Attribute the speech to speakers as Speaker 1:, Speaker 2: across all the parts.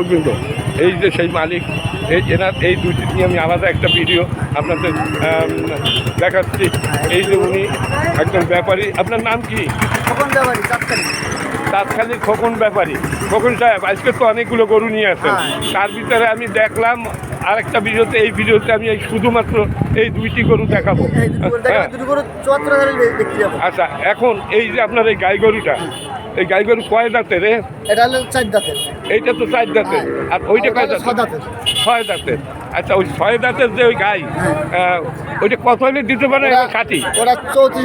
Speaker 1: দর্শকবৃন্দ এই যে সেই মালিক এই এনার এই দুটি নিয়ে আমি আলাদা একটা ভিডিও আপনাদের দেখাচ্ছি। এই যে উনি একজন ব্যাপারী। আপনার নাম কি?
Speaker 2: যাবারি
Speaker 1: খোকন ব্যাপারী। খোকন সাহেব আজকে তো অনেকগুলো গরু নিয়ে আসেন।
Speaker 2: হ্যাঁ।
Speaker 1: তার ভিতরে আমি দেখলাম আরেকটা ভিডিওতে এই ভিডিওতে আমি এই শুধুমাত্র এই দুইটি গরু দেখাবো। আচ্ছা এখন এই যে আপনার এই গাই গরুটা এই গাই গরু কয় দাঁতের রে?
Speaker 2: এটা হলো চার দাঁতের।
Speaker 1: এইটা তো চার দাঁতের। আর ওইটা কয় দাঁতের? ছয় দাঁতের। আচ্ছা ওই ছয় দাঁতের যে ওই গাই
Speaker 2: হ্যাঁ।
Speaker 1: ওইটা কত হলে দিতে পারে ষাটি?
Speaker 2: ওরা চৌত্রিশ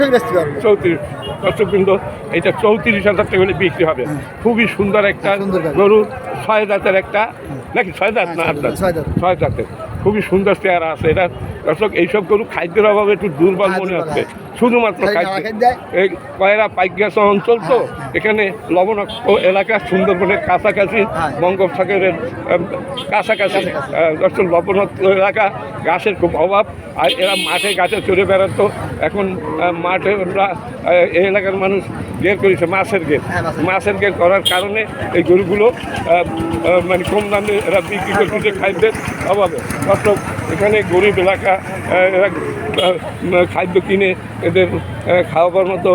Speaker 1: চৌত্রিশ। দর্শকবৃন্দ এটা চৌত্রিশ হাজার টাকা হলে বিক্রি হবে। খুবই সুন্দর একটা গরু ছয় দাঁতের একটা। নাকি ছয় দাঁত? না আট দাঁত।
Speaker 2: ছয়
Speaker 1: দাঁতের। খুবই সুন্দর চেহারা আছে এটা। দর্শক এইসব গরু খাদ্যের অভাবে একটু দুর্বল
Speaker 2: হ্যাঁ,
Speaker 1: মনে হচ্ছে।
Speaker 2: হ্যাঁ।
Speaker 1: শুধুমাত্র এই কয়রা পাইকাস অঞ্চল তো এখানে লবণাক্ত এলাকা সুন্দরবনের কাছাকাছি
Speaker 2: হ্যাঁ।
Speaker 1: বঙ্গোপসাগরের কাছাকাছি। লবণাক্ত এলাকা গাছের খুব অভাব। আর এরা মাঠে গাছে চড়ে বেড়াতো। এখন মাঠে ওরা এই এলাকার মানুষ গের করেছে মাছের গের
Speaker 2: হ্যাঁ, মাছের গের।
Speaker 1: করার কারণে এই গরুগুলো মানে কম দামে এরা বিক্রি করতেছে খাদ্যের অভাবে। দর্শক এখানে গরিব এলাকা এরা খাদ্য কিনে এদের খাওয়াবার মতো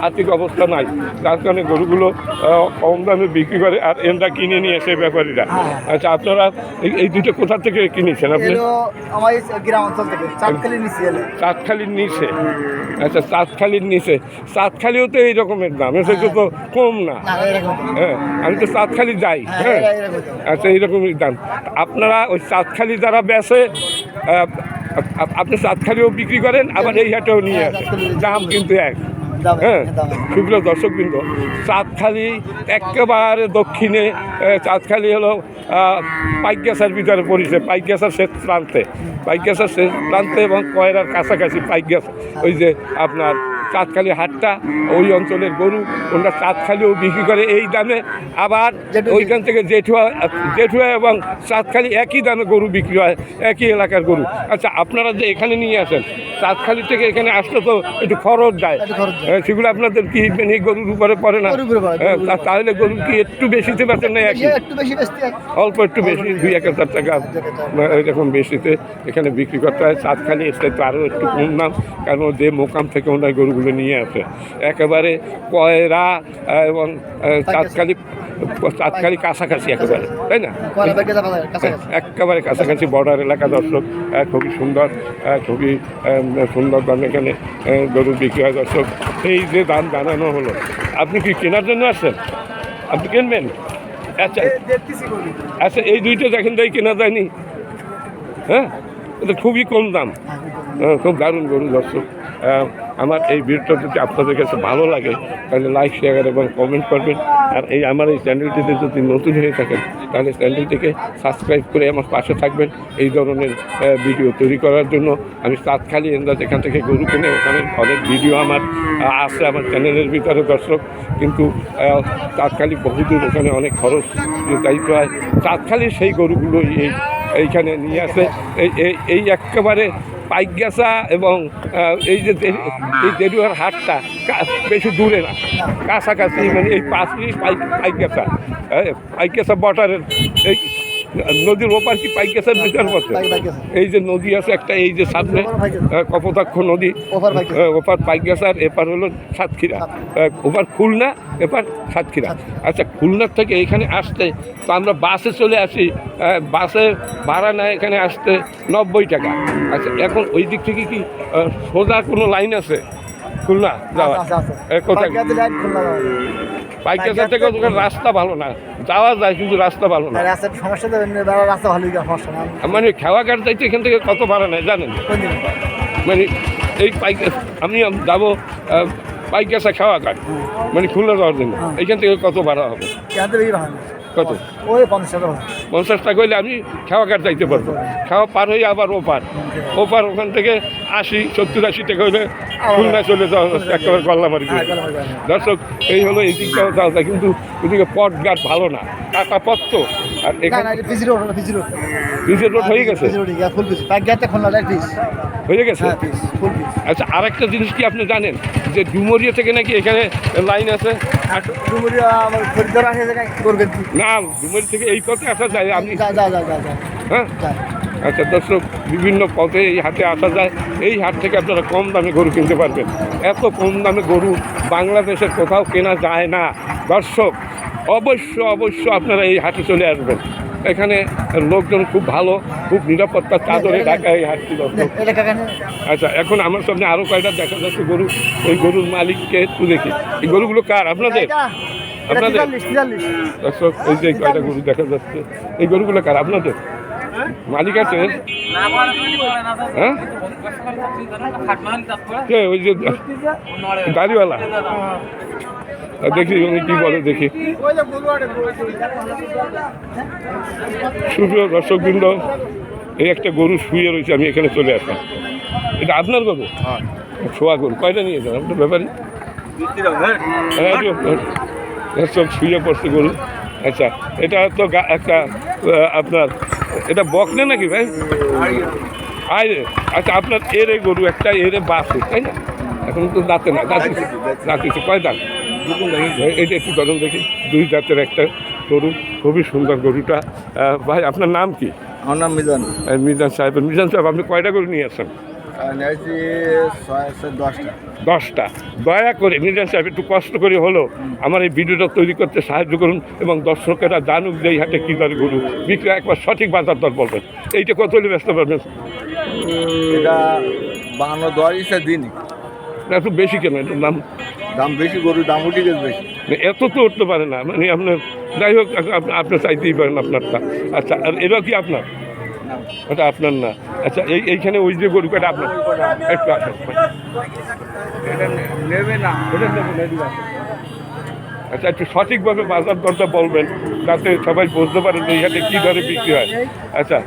Speaker 1: আর্থিক অবস্থা নাই। তার কারণে গরুগুলো কম দামে বিক্রি করে আর এনরা কিনে নিয়ে আসে ব্যাপারীরা।
Speaker 2: হ্যাঁ।
Speaker 1: আচ্ছা আপনারা এই- দুটো কোথা থেকে কিনেছেন আপনি? চাঁদখালির নিচে। আচ্ছা চাঁদখালির নিচে। চাঁদখালিও তো এই রকমের দাম এটা তো কম না। হ্যাঁ আমি তো চাঁদখালি যাই
Speaker 2: হ্যাঁ,
Speaker 1: হ্যাঁ। আচ্ছা এইরকমই দাম। আপনারা ওই চাঁদখালি যারা আপ- আপনি চাঁদখালিও বিক্রি করেন আবার এই হাটেও নিয়ে আসেন। দাম কিন্তু এক। হ্যাঁ
Speaker 2: দর্শক
Speaker 1: সুপ্রিয় দর্শকবৃন্দ চাঁদখালি একেবারে দক্ষিণে চাঁদখালি হলো পাইকাসার ভিতরে পড়েছে পাইকাসার শেষ প্রান্তে। পাইকাসার শেষ প্রান্তে এবং কয়রার কাছাকাছি পাইকগ্যাস ওই যে আপনার চাঁদখালি হাটটা ওই অঞ্চলের গরু ওনারা চাঁদখালিও বিক্রি করে এই দামে। আবার ওইখান থেকে জেঠুয়া জেঠুয়া এবং চাঁদখালি একই দামে গরু বিক্রি হয় একই এলাকার গরু। আচ্ছা আপনারা যে এখানে নিয়ে আসেন চাঁদখালি থেকে এখানে আসলে তো একটু খরচ যায়। হ্যাঁ, সেগুলো আপনাদের কি মানে গরুর উপরে পড়ে না? হ্যাঁ, তাহলে গরু কি একটু বেশিতে পারছেন না একই?
Speaker 2: ইয়ে
Speaker 1: অল্প একটু বেশি দুই এক হাজার টাকা। এরকম বেশিতে এখানে বিক্রি করতে হয়। চাঁদখালি এসে তো আরও একটু কম দাম কারণ যে মোকাম থেকে ওনার গরুগুলো নিয়ে আসে। একেবারে কয়রা এবং তাৎকালিক চাঁদখালি কাছাকাছি একেবারে তাই না? একেবারে কাছাকাছি বর্ডার এলাকা দর্শক খুবই সুন্দর খুবই সুন্দর দাম এখানে গরু বিক্রি হয় দর্শক। এই যে দাম জানানো হলো আপনি কি কেনার জন্য আসছেন? আপনি কিনবেন? আচ্ছা। আচ্ছা এই দুইটা দেখেন তাই কেনা যায়নি। হ্যাঁ? এটা খুবই কম দাম। হ্যাঁ, খুব দারুণ গরু দর্শক। আমার এই ভিডিওটা যদি আপনাদের কাছে ভালো লাগে, তাহলে লাইক শেয়ার এবং কমেন্ট করবেন। আর এই আমার এই চ্যানেলটিতে যদি নতুন হয়ে থাকেন, তাহলে চ্যানেলটিকে সাবস্ক্রাইব করে আমার পাশে থাকবেন এই ধরনের ভিডিও তৈরি করার জন্য। আমি সাতখালি এন্দাজ এখান থেকে গরু কিনে, ওখানে অনেক ভিডিও আমার আছে আমার চ্যানেলের ভিতরে দর্শক। কিন্তু তাৎকালিক বহুদূর ওখানে অনেক খরচ দায়িত্ব হয়। তাৎকালিক সেই গরুগুলোই এই, এইখানে নিয়ে আসে। এই এই একেবারে পাইকগাছা এবং এই যে এই দেরুয়ার হাটটা বেশি দূরে না। কাছাকাছি মানে এই পাঁচটি পাইক পাইকগাছা। পাইকগাছা বর্ডারের এই নদীর ওপার কি পাইকগাছার ভিতর পড়ছে
Speaker 2: পাই-
Speaker 1: এই যে নদী আছে একটা এই যে সামনে কপোতাক্ষ নদী।
Speaker 2: ওপার
Speaker 1: পাইকগাছার এপার হলো সাতক্ষীরা। ওপার খুলনা এপার সাতক্ষীরা। আচ্ছা খুলনার থেকে এখানে আসতে তো আমরা বাসে চলে আসি বাসে ভাড়া নেয় এখানে আসতে নব্বই টাকা। আচ্ছা এখন ওই দিক থেকে কি সোজা কোনো লাইন আছে? খুলনা যাওয়া। কোথায়
Speaker 2: যাওয়া
Speaker 1: থেকে রাস্তা ভালো না। যাওয়া যায় কিন্তু রাস্তা ভালো না।
Speaker 2: রাস্তার সমস্যা তো রাস্তা ভালোই সমস্যা না?
Speaker 1: মানে খেওয়াঘাট যাইতে এখান থেকে কত ভাড়া নেয় জানেন? মানে এই পাইক আমি যাব পাইকাসা খাওয়া কাট মানে খুলে যাওয়ার জন্য। এইখান থেকে কত ভাড়া হবে? কত?
Speaker 2: ওই পঞ্চাশ
Speaker 1: পঞ্চাশ টাকা হইলে আমি খাওয়া কাট যাইতে পারব? খাওয়া পার হয়ে আবার ওপার। ওপার ওখান থেকে আশি সত্তর আশি টাকা হইলে খুলনা চলে যাওয়া একেবারে গল্লামারি
Speaker 2: হ্যাঁ।
Speaker 1: দর্শক এই হলো এই দিকটাও যাওয়া যায়। কিন্তু এদিকে পথ ঘাট ভালো না। কাটা পথ তো। আর এখানে
Speaker 2: রোড রোড।
Speaker 1: রোড হয়ে গেছে?
Speaker 2: রোড ফুল পাইক পিস
Speaker 1: হয়ে গেছে?
Speaker 2: হ্যাঁ
Speaker 1: আচ্ছা আরেকটা জিনিস কি আপনি জানেন? যে ডুমরিয়া থেকে নাকি এখানে লাইন আছে?
Speaker 2: ডুমুরিয়া আমার খরিদ্দার আছে করবেন
Speaker 1: না লালমনি থেকে এই পথে আসা যায়
Speaker 2: যা
Speaker 1: হ্যাঁ? আচ্ছা দর্শক বিভিন্ন পথে এই হাটে আসা যায়। এই হাট থেকে আপনারা কম দামে গরু কিনতে পারবেন। এত কম দামে গরু বাংলাদেশের কোথাও কেনা যায় না। দর্শক অবশ্য অবশ্য আপনারা এই হাটে চলে আসবেন। এখানে লোকজন খুব ভালো খুব নিরাপত্তা চাদরে ঢাকা এই হাটটি। আচ্ছা এখন আমার সামনে আরও কয়টা দেখা যাচ্ছে গরু ওই গরুর মালিককে একটু দেখি। এই গরুগুলো কার? আপনাদের? আপনাদের? এই যে কয়টা গরু দেখা যাচ্ছে এই গরুগুলো কার? আপনাদের? মালিক আছে? হ্যাঁ? কে ওই যে গাড়িওয়ালা? দেখি উনি কি বলে দেখি। সুপ্রিয় দর্শকবৃন্দ এই একটা গরু শুয়ে রয়েছে আমি এখানে চলে আসলাম। এটা আপনার গরু? ছোয়া গরু। কয়টা নিয়ে যান? আপনার ব্যাপারে? হ্যাঁ দর্শক শুয়ে পড়ছে গরু। আচ্ছা এটা তো একটা আপনার এটা বকনে নাকি ভাই? আরে আচ্ছা আপনার এরে গরু একটা এরে বাসে তাই না? এখন তো দাঁতে না দাঁত দাঁতিছে কয় দাঁত? এটা একটু গরম দেখি দুই দাঁতের একটা গরু খুবই সুন্দর গরুটা। ভাই আপনার নাম কি?
Speaker 3: আমার নাম মিজান।
Speaker 1: মিজান সাহেব মিজান সাহেব আপনি কয়টা গরু নিয়ে আসছেন?
Speaker 3: দশটা।
Speaker 1: দয়া করে মিজান সাহেব একটু কষ্ট করে হলো। আমার এই ভিডিওটা তৈরি করতে সাহায্য করুন এবং দর্শকেরা জানুক যে এই হাটে কী দরে গরু। বিক্রি একবার সঠিক বাজার দর বলবেন। এইটা কত হলে ব্যস্ত পারবেন?
Speaker 3: এটা বাহান্ন দশ দিনই
Speaker 1: একটু বেশি কেন? এটার দাম?
Speaker 3: দাম বেশি গরুর দাম উঠে গেছে বেশি।
Speaker 1: এত তো উঠতে পারে না। মানে আপনার যাই হোক আপ- আপনি চাইতেই পারেন আপনারটা। আচ্ছা আর এটা কি আপনার? ওটা আপনার না। আচ্ছা এই, এইখানে ওই যে গরু কটা আপনার। একটু। আচ্ছা একটু সঠিকভাবে বাজার দরটা বলবেন তাতে সবাই বুঝতে পারেন যে এখানে কী দরে বিক্রি হয়। আচ্ছা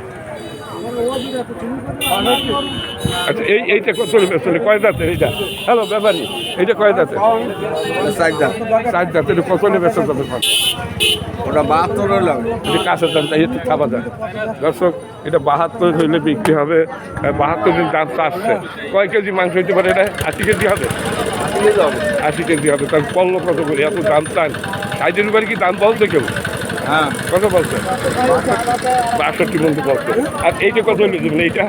Speaker 1: আচ্ছা এই এইটা কত চলে কয় দাঁতে এইটা? হ্যালো ব্যাপারি এইটা কয় দাঁতে?
Speaker 3: চারটা
Speaker 1: চার দাঁতে এটা কত যাবে
Speaker 3: ওটা বাহাত্তর হলো।
Speaker 1: এটা কাঁচা দাম তাই একটু খাওয়া যায় দর্শক এটা বাহাত্তর হইলে বিক্রি হবে বাহাত্তর দিন দাম আসছে। কয় কেজি মাংস হইতে পারে এটা? আশি কেজি হবে? আশি কেজি হবে তার পণ্য কত করে এত দাম চান। সাইডের উপরে কি দাম বলছে কেউ?
Speaker 3: হ্যাঁ।
Speaker 1: কত বলছে? বাষট্টি পর্যন্ত বলছে। আর এইটা কত দেবেন এইটা?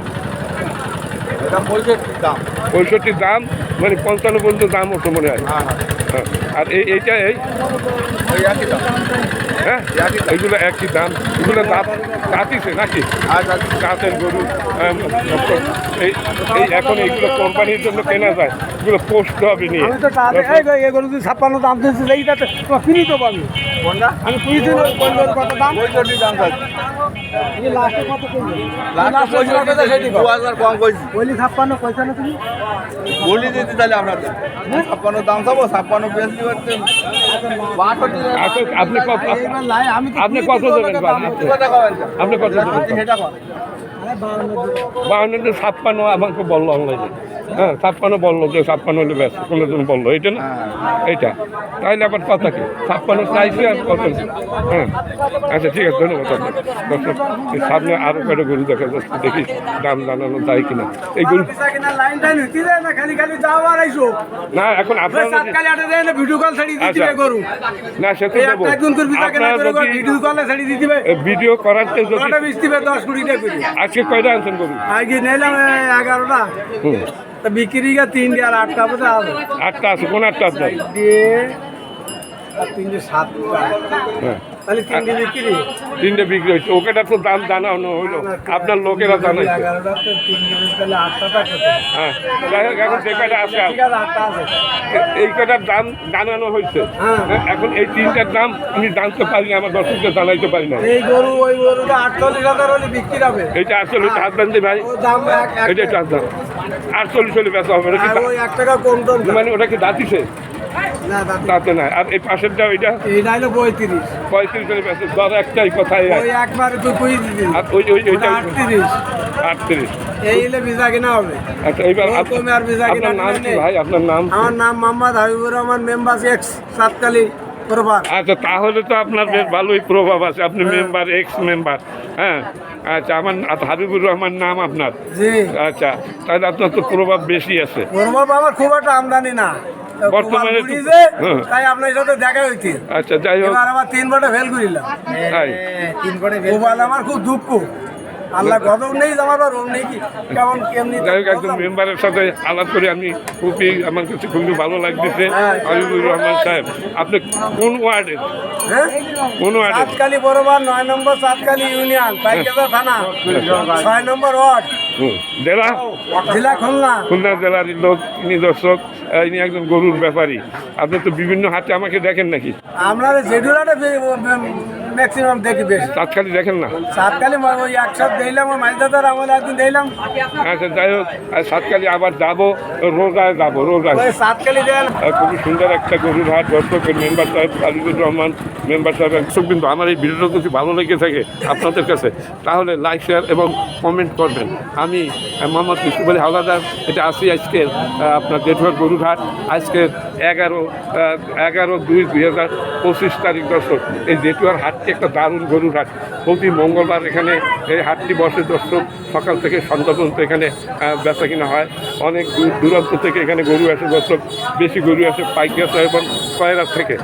Speaker 3: দাম।
Speaker 1: পঁয়ষট্টির দাম? মানে পঞ্চান্ন পর্যন্ত দাম ওঠে মনে হয়।
Speaker 3: হ্যাঁ
Speaker 1: হ্যাঁ। আর এই এইটা এই?
Speaker 3: একই দাম।
Speaker 1: হ্যাঁ
Speaker 3: একই
Speaker 1: এইগুলো একই দাম। এগুলো দাম কাটিছে নাকি?
Speaker 3: আর
Speaker 1: কাঁচের গরু এই এই এখন কোম্পানির জন্য কেনা যায়। এগুলো পোস্ট হবে নিয়ে।
Speaker 4: এগুলো যদি ছাপ্পান্ন দাম দিয়েছি তো পাবি আমি? দিন কত বলি ছাপ্পান্ন পয়সা না তুমি?
Speaker 3: বলি দিতে তাহলে আপনাদের ছাপ্পান্ন দাম ছাপ্পান্ন
Speaker 1: আচ্ছা, আপনি আপনি কত দেবেন আপনি কত দেবেন?
Speaker 3: সেটা করেন
Speaker 4: আরে বাউন্ন দিন।
Speaker 1: বাউন্ন ছাপ্পান্ন আমাকে বলল অনলাইনে হ্যাঁ ছাপ্পান্ন বলল যে ছাপ্পান্ন হলে ব্যস্ত কোনো জন বলল এইটা না? এইটা। তাহলে আবার কথা কি? ছাপ্পান্ন চাইছে আর কত? হ্যাঁ। আচ্ছা ঠিক আছে ধন্যবাদ আপনার দর্শক সামনে আরও কয়টা গরু দেখা যাচ্ছে দেখি দাম জানানো যায় কিনা। এই গরু
Speaker 4: না
Speaker 1: এখন আপনার
Speaker 4: ভিডিও কল ছাড়ি দিতে
Speaker 1: আচ্ছা।
Speaker 4: গরু।
Speaker 1: না সে তো দেবো। যদি
Speaker 4: ভিডিও কলে ছাড়ি দিতে
Speaker 1: ভিডিও যদি
Speaker 4: দশ কোটি টাকা
Speaker 1: আজকে কয়টা আনছেন গরু?
Speaker 4: আগে নিলাম এগারোটা।
Speaker 1: হুম।
Speaker 4: তা বিক্রি গা তিনটে আর আটটা বোধ হবে।
Speaker 1: আটটা আছে কোন আটটা আপনার?
Speaker 4: দিয়ে তিনটে সাতটা।
Speaker 1: হ্যাঁ।
Speaker 4: তাহলে তিনটে বিক্রি।
Speaker 1: তিনটে বিক্রি হয়েছে। ওকেটা তো দাম জানানো হইল। আপনার লোকেরা
Speaker 4: টাকা
Speaker 1: হ্যাঁ এখন যে আছে এই কয়টার দাম জানানো হয়েছে?
Speaker 4: হ্যাঁ।
Speaker 1: হ্যাঁ, এখন এই তিনটার দাম আমি জানতে পারি না আমার দর্শকদের জানাইতে পারি না
Speaker 4: এই গরু ওই গরুটা আটচল্লিশ হাজার হলে বিক্রি হবে।
Speaker 1: এইটা আসলে হাত বান্ধে ভাই। এটা চার দাম আটচল্লিশ হলে বেচা হবে
Speaker 4: আর
Speaker 1: দা-
Speaker 4: ওই এক টাকা কম
Speaker 1: মানে ওটা কি দাঁতিছে তাতে না আর এই পাশেরটা ওইটা?
Speaker 4: হলো পঁয়ত্রিশ।
Speaker 1: পঁয়ত্রিশ হলে বেচা দর একটাই কথাই
Speaker 4: ওই একবার
Speaker 1: আর ওই ওই ওইটা
Speaker 4: ওটা আটত্রিশ।
Speaker 1: আটত্রিশ।
Speaker 4: এই হলে ভিসা কিনা হবে।
Speaker 1: আচ্ছা এইবার আপনার নাম কি। ভাই? আপনার নাম
Speaker 4: আমার নাম মোহাম্মদ হাবিবুর রহমান মেম্বাস এক্স সাতকালি।
Speaker 1: আচ্ছা তাহলে তো আপনার বেশ ভালোই প্রভাব আছে। আপনি মেম্বার এক্স মেম্বার হ্যাঁ? আচ্ছা আমার হাবিবুর রহমান নাম আপনার? আচ্ছা তাহলে আপনার তো প্রভাব বেশি আছে।
Speaker 4: প্রভাব আমার খুব একটা আমদানি না।
Speaker 1: বর্তমানে হ্যাঁ,
Speaker 4: তাই আপনার সাথে দেখা হয়েছে
Speaker 1: আচ্ছা যাই হোক।
Speaker 4: আমার তিন বটে ফেল করিলাম।
Speaker 1: তাই?
Speaker 2: তিন করে
Speaker 4: গোপাল আমার খুব দুঃখ। আল্লাহ গজব নেই আমার নেই কি? কেমন কেমনি?
Speaker 1: যাই হোক একজন মেম্বারের সাথে আলাপ করে আমি খুবই আমার কাছে খুবই ভালো লাগতেছে হাবিবুর রহমান সাহেব। আপনি কোন ওয়ার্ডের
Speaker 4: হ্যাঁ?
Speaker 1: কোন ওয়ার্ডের
Speaker 4: সাতকালি বড়বার নয় নম্বর সাতকালি ইউনিয়ন থানা ছয় নম্বর ওয়ার্ড।
Speaker 1: জেলা?
Speaker 4: জেলা খুলনা।
Speaker 1: খুলনা জেলার লোক ইনি দর্শক ইনি একজন গরুর ব্যাপারী। আপনি তো বিভিন্ন হাতে আমাকে দেখেন নাকি?
Speaker 4: আমরা জেডুলাটা ম্যাক্সিমাম দেখি বেশি।
Speaker 1: তাৎকালিক দেখেন না।
Speaker 4: সাতকালি ওই একসাথে দিলাম ওই মাছ দাদার আমলে একদিন দিলাম।
Speaker 1: আচ্ছা যাই হোক আর সাতকালি আবার যাব রোজায় যাব রোজায়।
Speaker 4: ওই সাতকালি দেন।
Speaker 1: খুবই সুন্দর একটা গরুর হাট দর্শকের মেম্বার সাহেব খালিদুর রহমান মেম্বার সাহেব দর্শক কিন্তু আমার এই ভিডিওটা যদি ভালো লেগে থাকে আপনাদের কাছে তাহলে লাইক শেয়ার এবং কমেন্ট করবেন। আমি মোহাম্মদ ইসুফ আলী হাওলাদার এটা আসি আজকের আহ, আপনার দেঠুয়ার গরুর হাট আজকের এগারো এগারো দুই দুই হাজার পঁচিশ তারিখ দর্শক এই জেঠুয়ার হাটটি একটা দারুণ গরুর হাট। প্রতি মঙ্গলবার এখানে এই হাটটি বসে দর্শক সকাল থেকে সন্ধ্যা পর্যন্ত এখানে বেচা কিনা হয়। অনেক দূর, দূরান্ত থেকে এখানে গরু আসে দর্শক। বেশি গরু আসে পাইকার এবং কয়রা থেকে।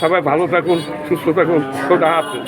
Speaker 1: সবাই ভালো থাকুন, সুস্থ থাকুন। খোদা হাফেজ।